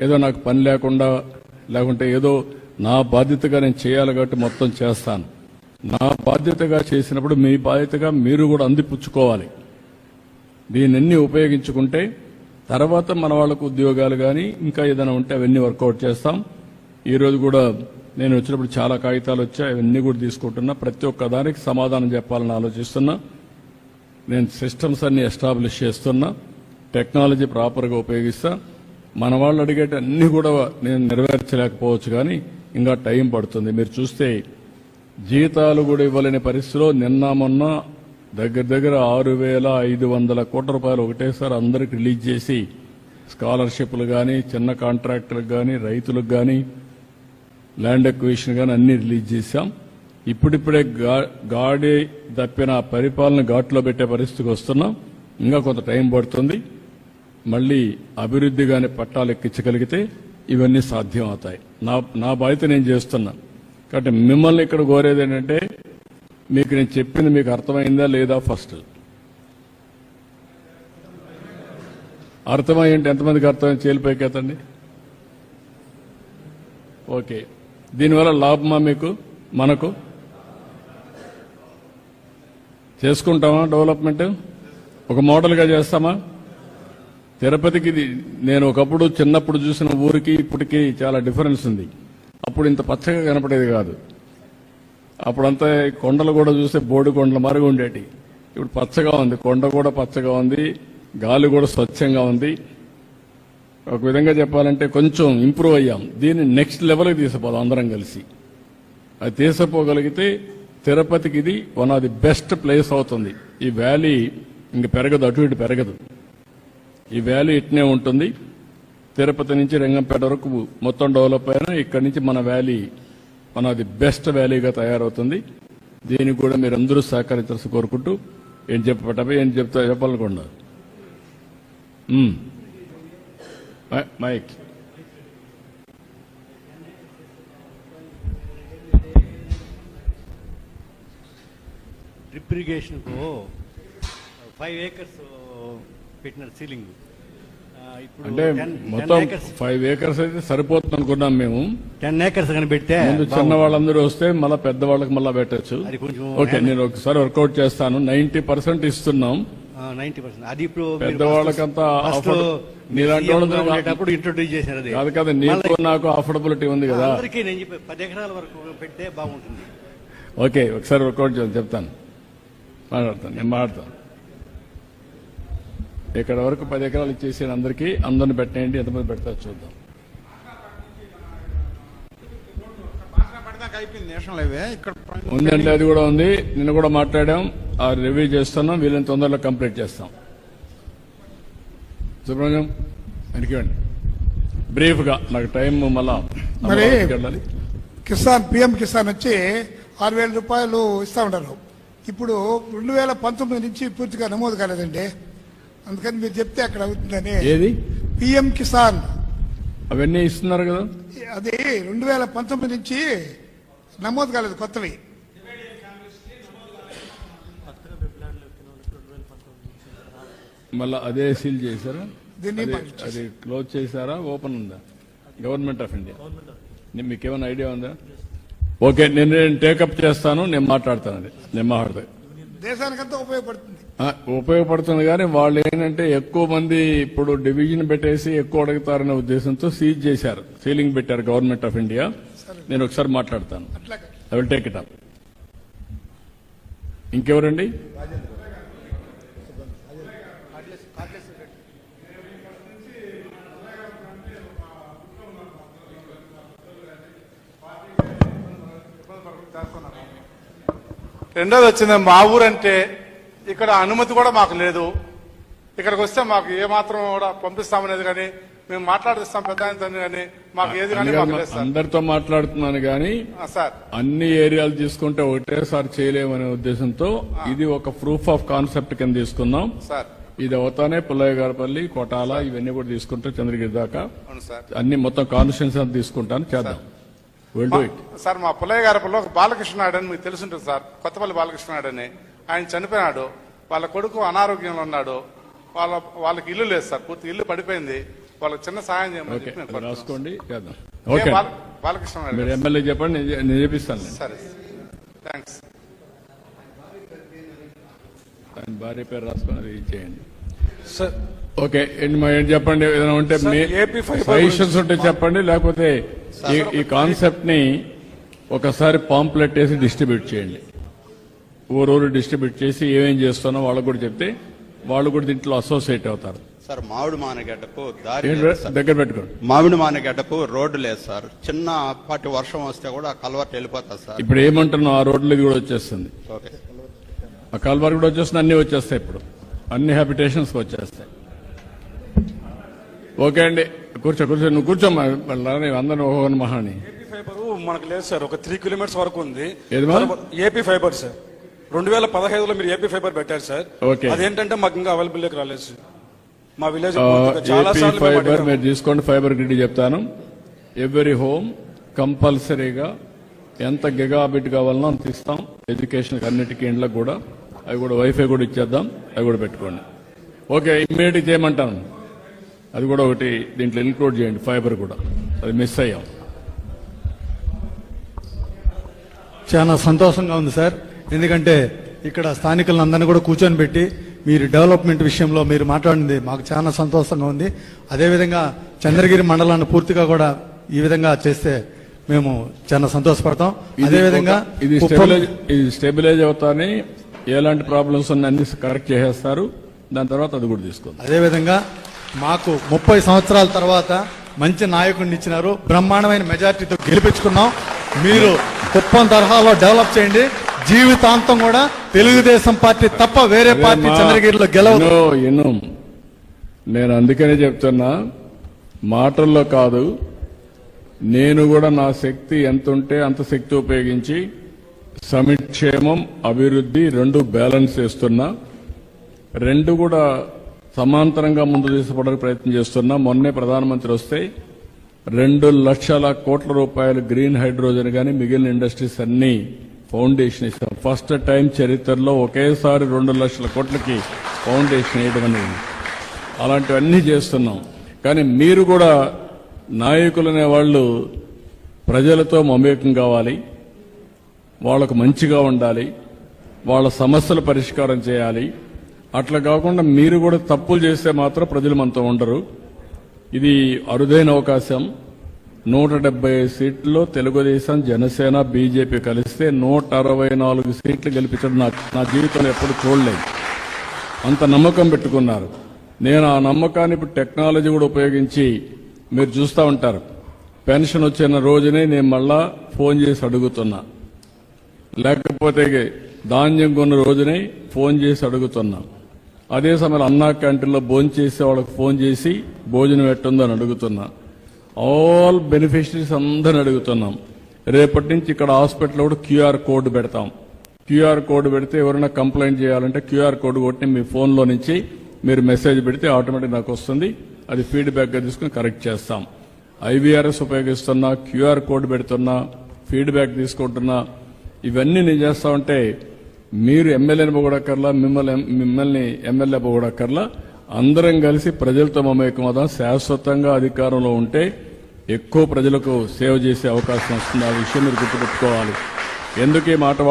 ఏదో నాకు పని లేకుండా లేకుంటే ఏదో నా బాధ్యతగా నేను చేయాలి కాబట్టి మొత్తం చేస్తాను. నా బాధ్యతగా చేసినప్పుడు మీ బాధ్యతగా మీరు కూడా అందిపుచ్చుకోవాలి. దీన్ని ఉపయోగించుకుంటే తర్వాత మన వాళ్ళకు ఉద్యోగాలు కానీ ఇంకా ఏదైనా ఉంటే అవన్నీ వర్కౌట్ చేస్తాం. ఈరోజు కూడా నేను వచ్చినప్పుడు చాలా కాగితాలు వచ్చాయి అవన్నీ కూడా తీసుకుంటున్నా. ప్రతి ఒక్క దానికి సమాధానం చెప్పాలని ఆలోచిస్తున్నా. నేను సిస్టమ్స్ అన్ని ఎస్టాబ్లిష్ చేస్తున్నా. టెక్నాలజీ ప్రాపర్గా ఉపయోగిస్తాను మన వాళ్ళు అడిగేట అన్ని కూడా నేను నెరవేర్చలేకపోవచ్చు కానీ ఇంకా టైం పడుతుంది. మీరు చూస్తే జీతాలు కూడా ఇవ్వలేని పరిస్థితిలో నిన్న మొన్న దగ్గర దగ్గర ఆరు వేల ఐదు వందల కోట్ల రూపాయలు ఒకటేసారి అందరికి రిలీజ్ చేసి స్కాలర్షిప్లు కానీ చిన్న కాంట్రాక్టర్లకు కానీ రైతులకు కానీ ల్యాండ్ ఎక్విషన్ కానీ అన్ని రిలీజ్ చేశాం. ఇప్పుడిప్పుడే గా- గాడి తప్పిన పరిపాలన ఘాట్లో పెట్టే పరిస్థితికి వస్తున్నాం. ఇంకా కొంత టైం పడుతుంది. మళ్ళీ అభివృద్ధి కానీ పట్టాలు ఎక్కించగలిగితే ఇవన్నీ సాధ్యం అవుతాయి నా నా బాధ్యత నేను చేస్తున్నా. కాబట్టి మిమ్మల్ని ఇక్కడ కోరేది ఏంటంటే మీకు నేను చెప్పింది మీకు అర్థమైందా లేదా ఫస్ట్? అర్థమైంటే ఎంతమందికి అర్థమైంది? చేలిపోయి కదండి ఓకే. దీనివల్ల లాభమా మీకు? మనకు? చేసుకుంటామా డెవలప్మెంట్? ఒక మోడల్గా చేస్తామా? తిరుపతికి ఇది నేను ఒకప్పుడు చిన్నప్పుడు చూసిన ఊరికి ఇప్పటికి చాలా డిఫరెన్స్ ఉంది. అప్పుడు ఇంత పచ్చగా కనపడేది కాదు. అప్పుడంతా కొండలు కూడా చూస్తే బోడి కొండల మరుగు ఉండేటి. ఇప్పుడు పచ్చగా ఉంది. కొండ కూడా పచ్చగా ఉంది. గాలి కూడా స్వచ్ఛంగా ఉంది. ఒక విధంగా చెప్పాలంటే కొంచెం ఇంప్రూవ్ అయ్యాం. దీన్ని నెక్స్ట్ లెవెల్కి తీసుకుపోదాం అందరం కలిసి. అది తీసుకుపోగలిగితే తిరుపతికి ఇది one of the best place అవుతుంది. ఈ వ్యాలీ ఇంక పెరగదు అటు ఇటు పెరగదు. ఈ వ్యాలీ ఇట్నే ఉంటుంది. తిరుపతి నుంచి రంగంపేట వరకు మొత్తం డెవలప్ అయినా ఇక్కడి నుంచి మన వ్యాలీ మనది బెస్ట్ వ్యాలీగా తయారవుతుంది. దీనికి కూడా మీరు అందరూ సహకరించాల్సి కోరుకుంటూ ఏం చెప్పటమే ఏం చెప్తా చెప్పాలనుకున్నా మై- మైక్ డ్రిప్ ఇరిగేషన్కు ఫైవ్ ఏకర్స్ పెట్టినారు సీలింగ్. అంటే మొత్తం ఫైవ్ ఏకర్స్ అయితే సరిపోతుంది అనుకున్నాం మేము. టెన్ ఏకర్స్ కానీ పెడితే ముందు చిన్న వాళ్ళందరూ వస్తే మళ్ళీ పెద్ద వాళ్ళకి మళ్ళీ పెట్టచ్చు. ఓకే నేను ఒకసారి వర్కౌట్ చేస్తాను. నైన్టీ పర్సెంట్ ఇస్తున్నాం. నైన్టీ పర్సెంట్ అది ఇప్పుడు పెద్దవాళ్ళకంతా ఇంట్రొడ్యూస్ చేశారు కాదు కదా నీకు నాకు అఫోర్డబిలిటీ ఉంది కదా. అందరికీ నేను చెప్పి పది ఎకరాల వరకు పెడితే బాగుంటుంది. ఓకే ఒకసారి వర్కౌట్ చేద్దాం చెప్తాను. మాట్లాడతాను నేను మాట్లాడతాను. ఇక్కడ వరకు పది ఎకరాలు ఇచ్చేసి అందరికీ. అందరిని పెట్టేయండి ఎంతమంది పెడతారు చూద్దాం. ఉందంటే అది కూడా ఉంది. నిన్న కూడా మాట్లాడాం. ఆ రివ్యూ చేస్తున్నాం. వీళ్ళని తొందరలో కంప్లీట్ చేస్తాం. సుబ్రహ్మణ్యం వెనకండి బ్రీఫ్గా నాకు టైం మళ్ళా మరి- కిసాన్ పిఎం కిసాన్ వచ్చి ఆరు వేల రూపాయలు ఇస్తా ఉంటారు ఇప్పుడు రెండు వేల పంతొమ్మిది నుంచి పూర్తిగా నమోదు కాలేదండి. అందుకని మీరు చెప్తే అక్కడ అవుతుందని. ఏది? P M Kisan. అవన్నీ ఇస్తున్నారు కదా? అది రెండు వేల పంతొమ్మిది నుంచి నమోదు కాలేదు కొత్తవి. మళ్ళా అదే సీల్ చేశారా? దీన్ని అది- క్లోజ్ చేశారా? ఓపెన్ ఉందా? గవర్నమెంట్ ఆఫ్ ఇండియా మీకేమైనా ఐడియా ఉందా? ఓకే నేను నేను టేకప్ చేస్తాను నేను మాట్లాడతాను అది. నేను మాట్లాడతాను దేశానికంతా ఉపయోగపడుతుంది. ఉపయోగపడుతుంది కానీ వాళ్ళు ఏంటంటే ఎక్కువ మంది ఇప్పుడు డివిజన్ పెట్టేసి ఎక్కువ అడుగుతారనే ఉద్దేశంతో సీజ్ చేశారు. సీలింగ్ పెట్టారు గవర్నమెంట్ ఆఫ్ ఇండియా. నేను ఒకసారి మాట్లాడతాను. I will take it up ఇంకెవరండి? రెండోది వచ్చింది మా ఊరంటే ఇక్కడ అనుమతి కూడా మాకు లేదు. ఇక్కడికి వస్తే మాకు ఏ మాత్రం కూడా పంపిస్తామనేది కానీ మేము మాట్లాడిస్తాం పెద్ద కానీ మాకు ఏది కానీ అందరితో మాట్లాడుతున్నాను కానీ సార్. అన్ని ఏరియాలు తీసుకుంటే ఒకటేసారి చేయలేమనే ఉద్దేశంతో ఇది ఒక ప్రూఫ్ ఆఫ్ కాన్సెప్ట్ కింద తీసుకున్నాం. సార్. ఇది అవుతానే పుల్లయ్య గారిపల్లి కోటాల ఇవన్నీ కూడా తీసుకుంటే చంద్రగిరి దాకా. అన్ని మొత్తం కాన్స్టిట్యూన్స్ అంతా తీసుకుంటాను చేద్దాం. సార్ మా పుల్లయ్య గారిలో ఒక బాలకృష్ణ నాయుడు అని మీకు తెలుసుంటుంది సార్. కొత్తపల్లి బాలకృష్ణ నాయుడు అని. ఆయన చనిపోయినాడు వాళ్ళ కొడుకు అనారోగ్యంలో ఉన్నాడు వాళ్ళ వాళ్ళకి ఇల్లు లేదు సార్ పూర్తి ఇల్లు పడిపోయింది వాళ్ళకి చిన్న సహాయం చేయమని. రాసుకోండి బాలకృష్ణ ఎమ్మెల్యే చెప్పండి నేను- చేపిస్తాను సరే థ్యాంక్స్ ఆయన భార్య పేరు రాసుకొని చేయండి. సార్. ఓకే ఏంటి మా ఏంటి చెప్పండి? ఏదైనా ఉంటే సజెషన్స్ ఉంటే చెప్పండి లేకపోతే ఈ- ఈ కాన్సెప్ట్ని ఒకసారి పాంప్లెట్ వేసి డిస్ట్రిబ్యూట్ చేయండి. ఊరూరు డిస్ట్రిబ్యూట్ చేసి ఏమేం చేస్తున్నా వాళ్ళకు కూడా చెప్తే వాళ్ళు కూడా దీంట్లో అసోసియేట్ అవుతారు. సార్ మామిడి మానగడ్డకు దారి. దగ్గర పెట్టుకోండి. మామిడి మానగడ్డకు రోడ్డు లేదు సార్. చిన్న పాటి వర్షం వస్తే కూడా కలవట్ వెళ్ళిపోతుంది సార్. ఇప్పుడు ఏమంటున్నాం ఆ రోడ్లు కూడా వచ్చేస్తుంది. ఓకే. ఆ కాల్వార్ కూడా వచ్చేస్తుంది అన్ని వచ్చేస్తాయి ఇప్పుడు. అన్ని హ్యాబిటేషన్స్ వచ్చేస్తాయి. ఓకే అండి. కూర్చో కూర్చో. నువ్వు కూర్చోమ్మా అందరూ ఒక మహాని. ఏపీ ఫైబర్ మనకు లేదు సార్. ఒక త్రీ కిలోమీటర్స్ వరకు ఉంది? A P fibre sir. రెండు వేల పదహైదులో మీరు ఏపీ ఫైబర్ పెట్టారు సార్. ఓకే. అదేంటంటే మాకు ఇంకా అవైలబుల్ రాలేదు సార్. మా విలేజ్ చాలా ఫైబర్. మీరు తీసుకోండి ఫైబర్ గ్రిడ్ చెప్తాను. ఎవ్రీ హోమ్ కంపల్సరీగా ఎంత గిగాబిట్ కావాలనో అంత ఇస్తాం. ఎడ్యుకేషన్ అన్నిటికీ ఇండ్లకు కూడా. అవి కూడా వైఫై కూడా ఇచ్చేద్దాం. అవి కూడా పెట్టుకోండి. ఓకే ఇమ్మీడియట్ చేయమంటాను. అది కూడా ఒకటి దీంట్లో ఇన్క్లూడ్ చేయండి ఫైబర్ కూడా. అది మిస్ అయ్యాం. చాలా సంతోషంగా ఉంది సార్. ఎందుకంటే ఇక్కడ స్థానికులందరినీ కూడా కూర్చొని పెట్టి మీరు డెవలప్మెంట్ విషయంలో మీరు మాట్లాడింది మాకు చాలా సంతోషంగా ఉంది. అదేవిధంగా చంద్రగిరి మండలాన్ని పూర్తిగా కూడా ఈ విధంగా చేస్తే మేము చాలా సంతోషపడతాం. అదేవిధంగా ఇది స్టెబిలైజ్ ఇది స్టెబిలైజ్ అవుతానే ఎలాంటి ప్రాబ్లమ్స్ ఉన్న అన్ని కరెక్ట్ చేసేస్తారు. దాని తర్వాత అది కూడా తీసుకుందాం. అదేవిధంగా మాకు ముప్పై సంవత్సరాల తర్వాత మంచి నాయకుడిని ఇచ్చినారు. బ్రహ్మాండమైన మెజార్టీతో గెలిపించుకున్నాం. మీరు కుప్పం తరహాలో డెవలప్ చేయండి. జీవితాంతం కూడా తెలుగుదేశం పార్టీ తప్ప వేరే పార్టీ చంద్రగిరిలో గెలవదు. నేను అందుకనే చెప్తున్నా మాటల్లో కాదు నేను కూడా నా శక్తి ఎంత ఉంటే అంత శక్తి ఉపయోగించి సమిక్షేమం అభివృద్ధి రెండు బ్యాలెన్స్ చేస్తున్నా. రెండు కూడా సమాంతరంగా ముందు తీసుకోవడానికి ప్రయత్నం చేస్తున్నా. మొన్నే ప్రధానమంత్రి వస్తే రెండు లక్షల కోట్ల రూపాయలు గ్రీన్ హైడ్రోజన్ కానీ మిగిలిన ఇండస్ట్రీస్ అన్ని ఫౌండేషన్ ఇస్తాం. ఫస్ట్ టైం చరిత్రలో ఒకేసారి రెండు లక్షల కోట్లకి ఫౌండేషన్ వేయడం అనేది అలాంటివన్నీ చేస్తున్నాం. కానీ మీరు కూడా నాయకులు వాళ్ళు ప్రజలతో మమేకం కావాలి. వాళ్ళకు మంచిగా ఉండాలి. వాళ్ళ సమస్యల పరిష్కారం చేయాలి. అట్లా కాకుండా మీరు కూడా తప్పులు చేస్తే మాత్రం ప్రజలు మనతో ఉండరు. ఇది అరుదైన అవకాశం. నూట డెబ్బై సీట్లు తెలుగుదేశం జనసేన బీజేపీ కలిస్తే నూట అరవై నాలుగు సీట్లు గెలిపించడం నా నా జీవితంలో ఎప్పుడు చూడలేదు. అంత నమ్మకం పెట్టుకున్నారు. నేను ఆ నమ్మకాన్ని ఇప్పుడు టెక్నాలజీ కూడా ఉపయోగించి మీరు చూస్తూ ఉంటారు. పెన్షన్ వచ్చిన రోజునే నేను మళ్ళా ఫోన్ చేసి అడుగుతున్నా. లేకపోతే ధాన్యం కొన్న రోజునే ఫోన్ చేసి అడుగుతున్నా. అదే సమయంలో అన్నా క్యాంటీన్లో భోజనం చేసే వాళ్ళకి ఫోన్ చేసి భోజనం ఎట్టుందని అడుగుతున్నా. ఆల్ బెనిఫిషరీస్ అందరిని అడుగుతున్నాం. రేపటి నుంచి ఇక్కడ హాస్పిటల్ కూడా క్యూఆర్ కోడ్ పెడతాం. క్యూఆర్ కోడ్ పెడితే ఎవరైనా కంప్లైంట్ చేయాలంటే క్యూఆర్ కోడ్ కొట్టి మీ ఫోన్లో నుంచి మీరు మెసేజ్ పెడితే ఆటోమేటిక్ నాకు వస్తుంది. అది ఫీడ్బ్యాక్గా తీసుకుని కరెక్ట్ చేస్తాం. ఐవీఆర్ఎస్ ఉపయోగిస్తున్నా క్యూఆర్ కోడ్ పెడుతున్నా ఫీడ్బ్యాక్ తీసుకుంటున్నా ఇవన్నీ నేను చేస్తా ఉంటే మీరు ఎమ్మెల్యేని పొగడక్కర్లా మిమ్మల్ని మిమ్మల్ని ఎమ్మెల్యే పొగడక్కర్లా అందరం కలిసి ప్రజలతో మమేకమవుదాం. శాశ్వతంగా అధికారంలో ఉంటే ఎక్కువ ప్రజలకు సేవ చేసే అవకాశం వస్తుంది. ఆ విషయం మీరు గుర్తుపెట్టుకోవాలి. ఎందుకే మాట